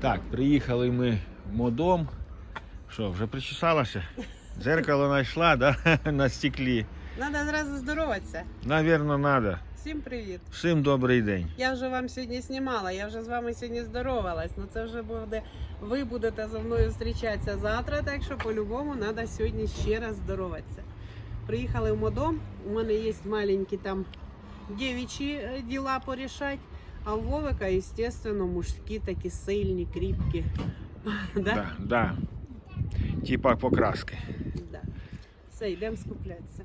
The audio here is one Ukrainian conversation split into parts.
Так, приїхали ми в модом. Що, вже причесалася? Дзеркало знайшла, да? На стеклі. Надо зразу здороватися. Навірно, треба. Всім привіт. Всім добрий день. Я вже вам сьогодні знімала, я вже з вами сьогодні здоровалась. Ну це вже буде. Ви будете зі мною зустрічатися завтра, так що по-любому треба сьогодні ще раз здороватися. Приїхали в модом. У мене є маленькі там дівчі е, діла порішати. А у Вовика, звісно, мужські такі сильні, кріпкі. Да? Да, да. Типа покраски. Да. Все, йдемо скуплятися.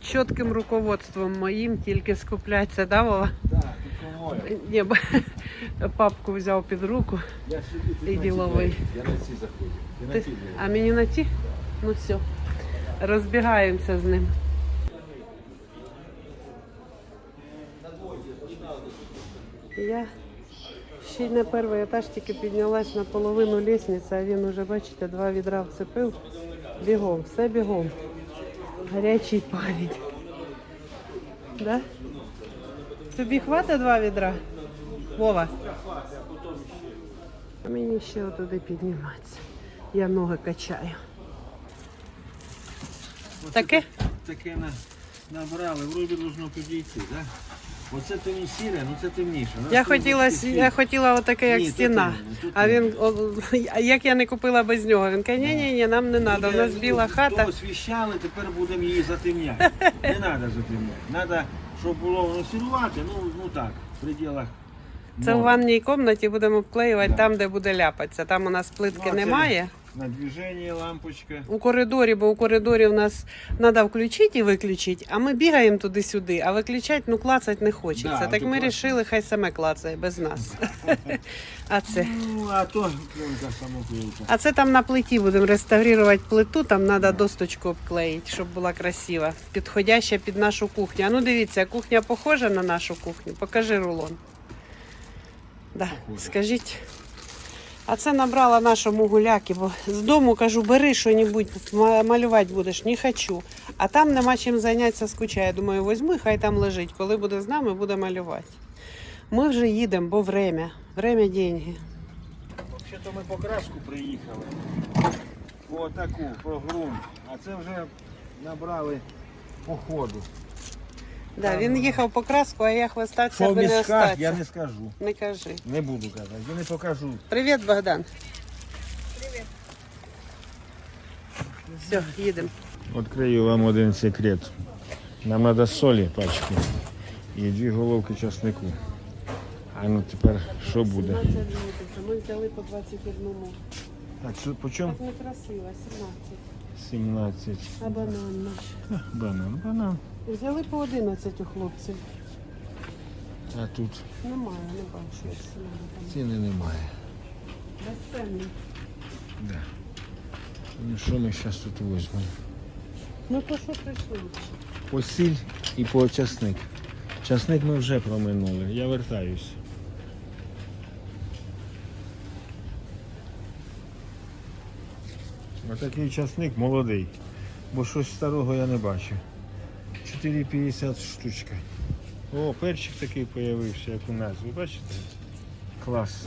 Чітким руководством моїм тільки скупляться, да, Вова? Так, Ні, бо папку взяв під руку. Я І діловий. Я на ці заходжу. А мені на ті? Ну все. Розбігаємося з ним. Я ще й на перший етаж тільки піднялась на половину лісниці, а він уже, бачите, два відра вцепив. Бігом, все бігом. Гарячий парень. Да? Тобі хватить два відра? Вова? А мені ще отуди підніматися. Я ноги качаю. Таке? Таке на, набрали, вроді должно підійти, так? Оце темні сіре, ну це темніше. Я хотіла, такі я хотіла отаке, як Ні, тут стіна. ні, тут А він, о, а як я не купила без нього, він каже, ні, ні, ні, нам не треба, у нас біла хата. Освіщали, тепер будемо її затемняти. Не треба затемняти. Треба, щоб було воно сірувати, ну, ну так, в пределах. Це в норм. ванній кімнаті будемо вклеювати Да. там, де буде ляпатися. Там у нас плитки Ну, а це немає. На движення лампочка. У коридорі, бо у коридорі у нас треба включити і виключити, а ми бігаємо туди-сюди, а виключати, ну, клацати не хочеться. Да, так то ми вирішили, хай саме клацає без нас. а це. Ну, а то. А це там на плиті будемо реставрувати плиту, там треба досточку обклеїти, щоб була красива, підходяща під нашу кухню. А ну дивіться, кухня похожа на нашу кухню. Покажи рулон. Да. Похожа. Скажіть. А це набрала нашому гуляки, бо з дому кажу, бери що-небудь, малювати будеш, не хочу. А там нема чим зайнятися, скучає. Думаю, візьми, хай там лежить. Коли буде з нами, буде малювати. Ми вже їдемо, бо время. Время деньги. Взагалі-то ми по краску приїхали. По таку, по ґрунт. А це вже набрали по ходу. Да, він їхав по краску, а я хвостатися Що в би не мішках, я не скажу. Не кажи. Не буду казати, я не покажу. Привіт, Богдан. Все, їдемо. Відкрию вам один секрет. Нам треба солі пачки і дві головки часнику. А ну тепер що буде? 17 літрів. Ми взяли по 21. Так, що, по чому? Так некрасиво, 17. 17. А банан наш. Банан, банан. Взяли по 11 у хлопців. А тут Немає, не бачу, як ціна там. ціни немає. Безцінні. Да. Ну що ми зараз тут візьмемо? Ну то що прийшли? По сіль і по часник. Часник ми вже проминули. Я вертаюсь. Отакий часник молодий. Бо щось старого я не бачив. 4,50 штучка. О, перчик такий з'явився, як у нас. Ви бачите? Клас.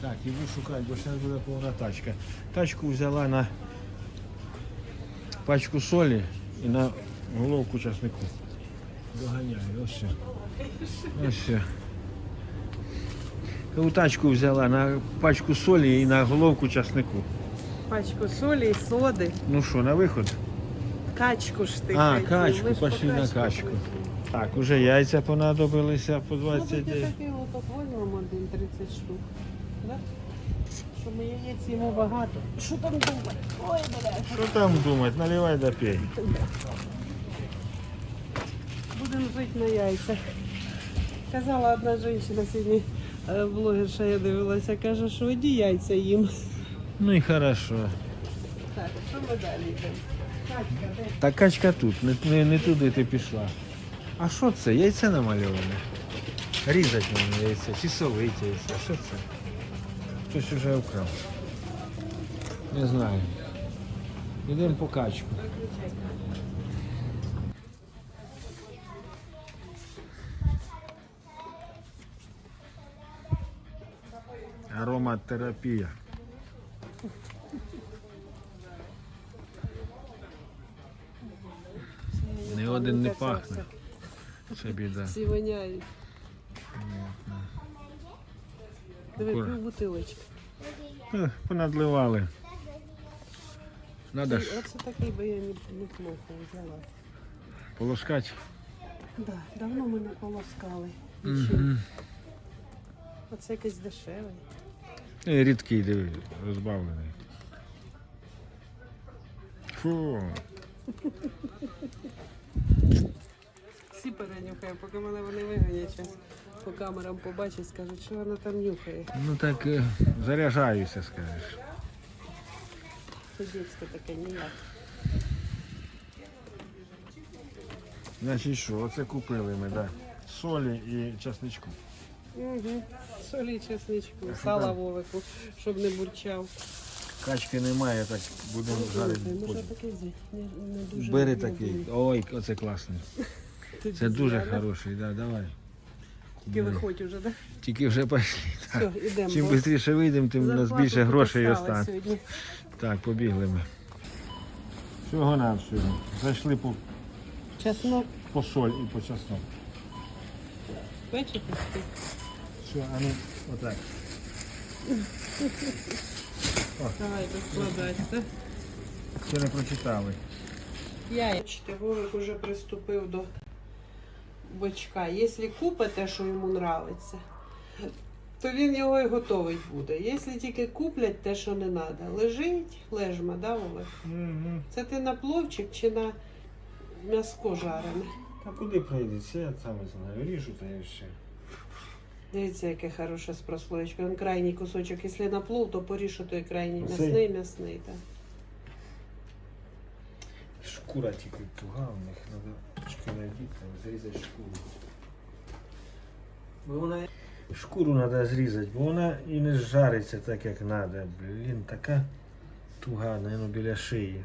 Так, іду шукати, бо зараз буде повна тачка. Тачку взяла на пачку солі і на головку часнику. Доганяю, ось все. Ось все. Таку тачку взяла на пачку солі і на головку часнику. Пачку солі і соди. Ну що, на виход? Качку ж ти. А, хотів. качку, Ми ж по пошли на качку. Так, уже яйця понадобилися по Ну, 20 тоді днів. такий лоток возьмемо один 30 штук. Да? Що ми яєць їмо багато. Що там думати? Ой, бля. Що там думати? Наливай да пей. Будемо жити на яйцях. Казала одна жінка сьогодні, е, блогерша я дивилася, каже, що іди яйця їм. Ну і хорошо. Так, що ми далі йдемо? Та качка тут, не, не, не туди ти пішла. А що це? Яйце намальоване. Різать мені яйце, чи солить яйце. Що це? Хтось уже вкрав. Не знаю. Йдемо по качку. Ароматерапія. Ні один не пахне. Це біда. Всі воняють. Диви, бутилочки. Е, Понадливали. Надо ж Оце такий би я не, не плохо взяла. полоскати. Да, давно ми не полоскали. Мгм. Оце якийсь дешевий. Е, Рідкий, диви, розбавлений. Фу. Всі перенюхаю, поки мене вони виганять зараз по камерам побачать, скажуть, що вона там нюхає. Ну так е, заряджаюся, скажеш. Це дітське таке ніяк. Значить що, оце купили ми, да. Солі і часничку. Угу. Солі і чесничку, сала вовику, щоб не бурчав. Качки немає, так будемо жарити. Може такий? Не, не дуже Бери такий. Ой, оце класний. Це дуже хороший, да, давай. Тільки виходь уже, так? Тільки вже пішли. Все. Чим швидше вийдемо, тим у нас зарплату більше грошей остане. сьогодні. Так, побігли ми. Всього на всього. Зайшли по, Чеснок, по соль і по чеснок. бачите? Все, а ну отак. Давайте складати. Ще не прочитали. Я Бачите, Вовик уже приступив до бочка. Якщо купите, що йому подобається, то він його і готовий буде. Якщо тільки куплять те, що не треба, лежить лежма, да, Вовик? Угу. Це ти на пловчик чи на м'яско жарене? А куди прийдеться, я сам не знаю. Ріжу та і все. Дивіться, яке хороше з прослоєчкою. Він крайній кусочок, якщо на плов, то порішу той крайній Оцей? м'ясний, м'ясний. Так. Шкура тільки туга у них, треба трошки надіти, зрізати шкуру. Бо вона... Шкуру треба зрізати, бо вона і не жариться так, як треба. Блін, така туга, наверное, біля шиї.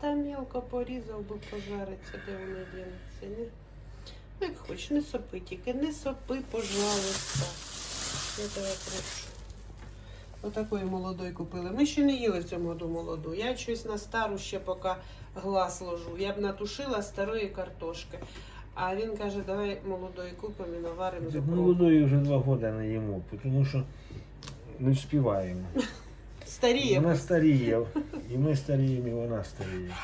Та мілко порізав би пожариться, де вони дінуться, ні? Ну, Як хоч, не сопи тільки, не сопи, пожалуйста. Я тебе прошу. Отакої молодої купили. Ми ще не їли в цьому году молоду. Я щось на стару ще поки глаз ложу. Я б натушила старої картошки. А він каже, давай молодої купимо і наваримо з. Молодої вже два роки не їмо, тому що не вспіваємо. Старіє. Вона старіє, і ми старіємо, і вона старіє.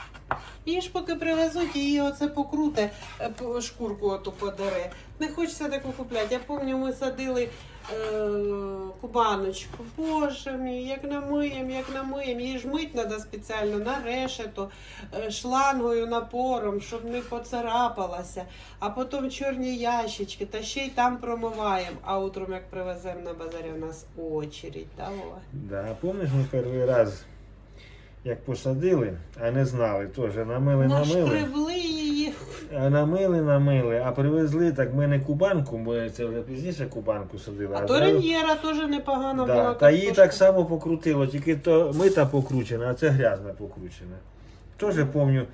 Її ж поки привезуть, її оце покруте, е, шкурку оту подере. Не хочеться таку купляти. Я пам'ятаю, ми садили е, кубаночку. Боже мій, як намиємо, як намиємо. Її ж мить треба спеціально на решето, е, шлангою, напором, щоб не поцарапалася. А потім чорні ящички, та ще й там промиваємо. А утром, як привеземо на базарі, у нас очередь. Да? Да, помниш, ми перший раз, як посадили, а не знали, теж намили, намили. Її. А намили, намили, а привезли, так ми не кубанку, бо це вже пізніше кубанку садили. А то зразу- реньєра теж непогано да, була. Та її так само покрутило, тільки то мита покручена, а це грязна покручена. Теж пам'ятаю,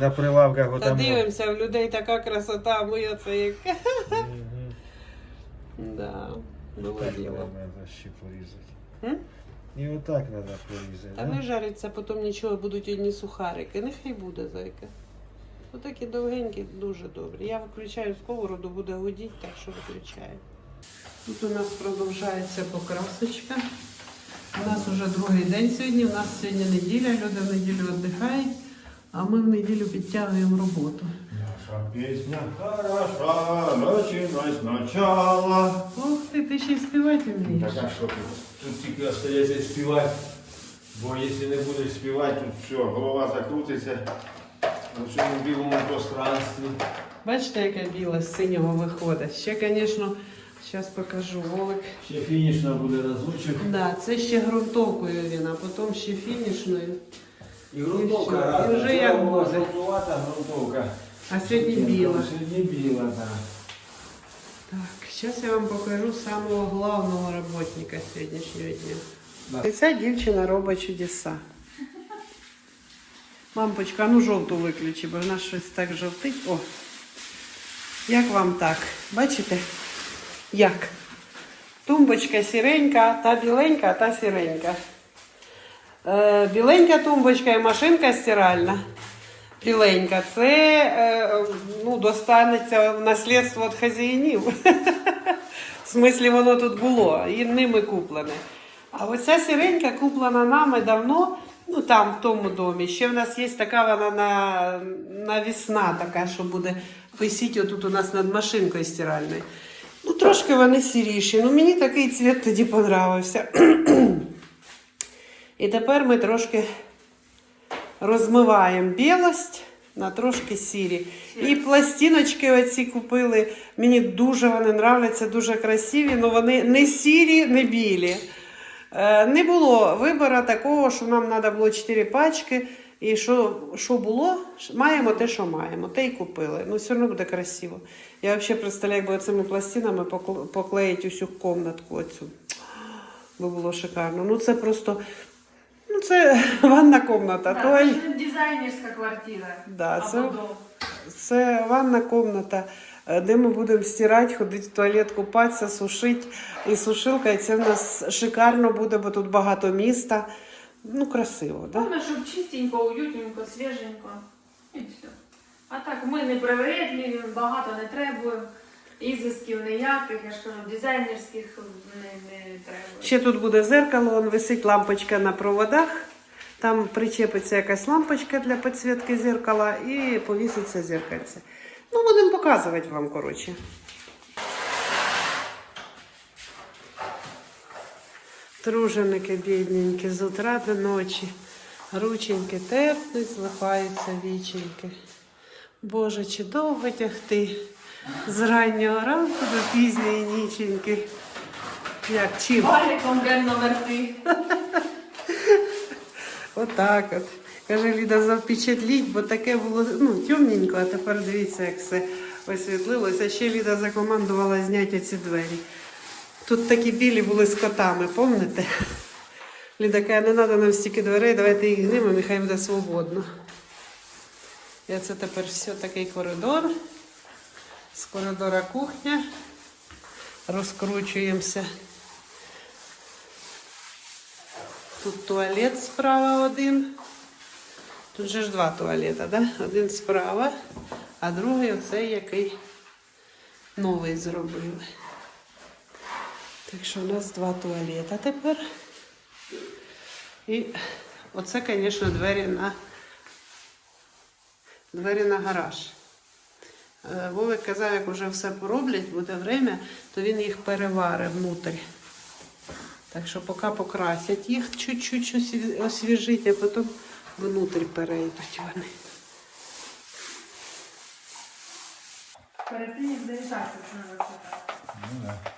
на прилавках Та дивимося, в людей така красота, ми оце як. Мгм. Да, було Так діло. ще порізати. М? І отак треба порізати. Та да? не жариться, потім нічого, будуть одні сухарики. Нехай буде зайка. Отакі довгенькі, дуже добрі. Я виключаю сковороду, буде гудіти, так що виключаю. Тут у нас продовжується покрасочка. У нас вже другий день сьогодні. У нас сьогодні неділя, люди в неділю віддихають, а ми в неділю підтягуємо роботу. Наша пісня хороша, начинай спочатку. Ух ти, ти ще й співати вмієш. Так а що тут? Тут тільки остається співати. Бо якщо не будеш співати, тут все, голова закрутиться на цьому білому пространстві. Бачите, яке біле з синього виходить. Ще, звісно, зараз покажу Волик. Ще фінішна буде разочок. Да, це ще ґрунтовкою він, а потім ще фінішною. І грунтовка. І вже як буде. Грунтовка. А сьогодні біла. Сьогодні біла, так. Так, зараз я вам покажу самого главного роботника сьогоднішнього дня. Да. І ця дівчина робить чудеса. Лампочка, а ну жовту виключи, бо вона щось так жовтить. О. Як вам так? Бачите? Як? Тумбочка сіренька, та біленька, та сіренька. Е, біленька тумбочка і машинка стиральна. Біленька. Це е, ну, достанеться в наслідство від хазяїнів. В смислі, воно тут було, і ними куплене. А оця сіренька куплена нами давно, ну там, в тому домі. Ще в нас є така вона на, навісна, така, що буде висіти отут у нас над машинкою стиральною. Ну, трошки вони сіріші. Ну, мені такий цвіт тоді понравився. І тепер ми трошки розмиваємо білость на трошки сірі. І пластиночки оці купили. Мені дуже вони нравляться, дуже красиві, але вони не сірі, не білі. Е, Не було вибору такого, що нам треба було 4 пачки. І що, що було, маємо те, що маємо. Те й купили. Ну, все одно буде красиво. Я взагалі представляю, якби цими пластинами покл- поклеїть усю комнатку оцю. Би було шикарно. Ну це просто. Ну, це ванна комната. Да, То це дизайнерська квартира. Да, це- Це ванна комната, е, де ми будемо стирати, ходити в туалет, купатися, сушити. І сушилка, і це в нас шикарно буде, бо тут багато міста. Ну, красиво, да? Головне, щоб чистенько, уютненько, свіженько. І все. А так, ми не привередливі, багато не требуємо. Ізисків ніяких, я ж кажу, дизайнерських не, не треба. Ще тут буде зеркало, он висить лампочка на проводах. Там причепиться якась лампочка для підсвітки зеркала і повіситься зеркальце. Ну, будемо показувати вам, коротше. Труженики бідненькі з утра до ночі. Рученьки терпнуть, злипаються віченьки. Боже, чи довго тягти з раннього ранку до пізньої ніченьки. Як чим? Валіком йдемо номер. Отак от. Каже, Ліда, запечатліть, бо таке було ну, темненько, а тепер дивіться, як все освітлилося. Ще Ліда закомандувала зняти ці двері. Тут такі білі були з котами, пам'ятаєте? Ліда каже, не треба нам стільки дверей, давайте їх знімемо, і хай буде свободно. І це тепер все такий коридор. З коридора кухня. Розкручуємося. Тут туалет справа один. Тут же ж два туалета, да? Один справа, а другий оцей, який новий зробили. Так що у нас два туалета тепер. І оце, звісно, двері на двері на гараж. Е, Вовик казав, як вже все пороблять, буде время, то він їх переварить внутрі. Так що поки покрасять їх чуть-чуть освіжить, а потім внутрі перейдуть вони. Перед тим, як завітати, це треба читати. Ну да.